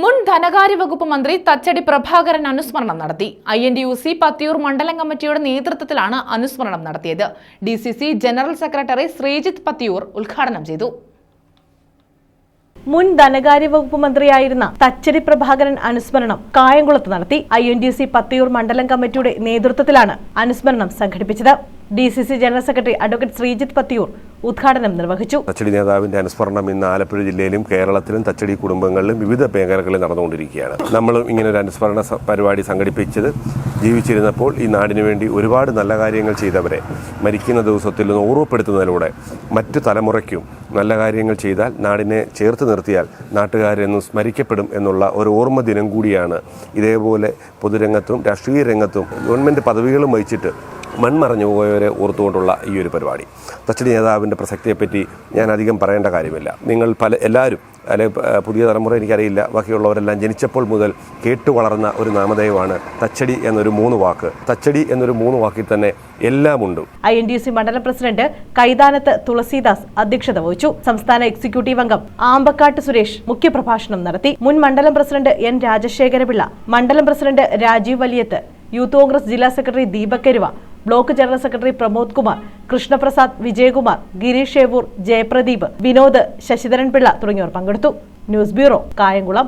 മുൻ ധനകാര്യ വകുപ്പ് മന്ത്രി തച്ചടി പ്രഭാകരൻ അനുസ്മരണം നടത്തി. I N D U C Pathiyoor മണ്ഡലം കമ്മിറ്റിയുടെ നേതൃത്വത്തിലാണ് അനുസ്മരണം നടത്തിയത്. D C C general secretary Sreejith Pathiyoor ഉദ്ഘാടനം ചെയ്തു. മുൻ ധനകാര്യ വകുപ്പ് മന്ത്രിയായിരുന്ന തച്ചരി പ്രഭാകരൻ അനുസ്മരണം കായംകുളത്ത് നടത്തി. I N D C Pathiyoor മണ്ഡലം കമ്മിറ്റിയുടെ നേതൃത്വത്തിലാണ് അനുസ്മരണം സംഘടിപ്പിച്ചത്. D C C general secretary advocate Sreejith Pathiyoor ഉദ്ഘാടനം നിർവഹിച്ചു. തച്ചടി നേതാവിന്റെ അനുസ്മരണം ഇന്ന് ആലപ്പുഴ ജില്ലയിലും കേരളത്തിലും തച്ചടി കുടുംബങ്ങളിലും വിവിധ മേഖലകളിൽ നടന്നുകൊണ്ടിരിക്കുകയാണ്. നമ്മൾ ഇങ്ങനെ ഒരു അനുസ്മരണ പരിപാടി സംഘടിപ്പിച്ചത്. ജീവിച്ചിരുന്നപ്പോൾ ഈ നാടിനു വേണ്ടി ഒരുപാട് നല്ല കാര്യങ്ങൾ ചെയ്തവരെ മരിക്കുന്ന ദിവസത്തിൽ ഓർമ്മപ്പെടുത്തുന്നതിലൂടെ മറ്റു തലമുറയ്ക്കും നല്ല കാര്യങ്ങൾ ചെയ്താൽ നാടിനെ ചേർത്ത് നിർത്തിയാൽ നാട്ടുകാരെന്നും സ്മരിക്കപ്പെടും എന്നുള്ള ഒരു ഓർമ്മ ദിനം കൂടിയാണ് ഇതേപോലെ പൊതുരംഗത്തും രാഷ്ട്രീയ രംഗത്തും ഗവൺമെന്റ് പദവികളും വഹിച്ചിട്ട് മൺമറഞ്ഞു പോയവരെ ഓർത്തുകൊണ്ടുള്ള ഈ ഒരു പരിപാടി. തച്ചടി നേതാവിന്റെ പ്രസക്തിയെപ്പറ്റി ഞാൻ അധികം പറയേണ്ട കാര്യമില്ല. നിങ്ങൾ പല എല്ലാവരും അല്ലെ പുതിയ തലമുറ എനിക്കറിയില്ല. ബാക്കിയുള്ളവരെല്ലാം ജനിച്ചപ്പോൾ മുതൽ കേട്ടു വളർന്ന ഒരു നാമധേയമാണ് തച്ചടി എന്നൊരു മൂന്ന് വാക്ക്. തച്ചടി എന്നൊരു മൂന്ന് വാക്കിൽ തന്നെ എല്ലാമുണ്ട്. ഐ എൻ ഡി സി മണ്ഡലം പ്രസിഡന്റ് കൈതാനത്ത് തുളസീദാസ് അധ്യക്ഷത വഹിച്ചു. സംസ്ഥാന എക്സിക്യൂട്ടീവ് അംഗം ആമ്പക്കാട്ട് സുരേഷ് മുഖ്യപ്രഭാഷണം നടത്തി. മുൻ മണ്ഡലം പ്രസിഡന്റ് എൻ രാജശേഖരപിള്ള മണ്ഡലം president Rajeev Valiyath youth Congress ജില്ലാ secretary Deepak Karuva block general secretary Pramod Kumar Krishnaprasad Vijayakumar Gireesh Shevoor Jayapradeep Vinod Sasidharanpillai തുടങ്ങിയവർ പങ്കെടുത്തു. News bureau Kayamkulam.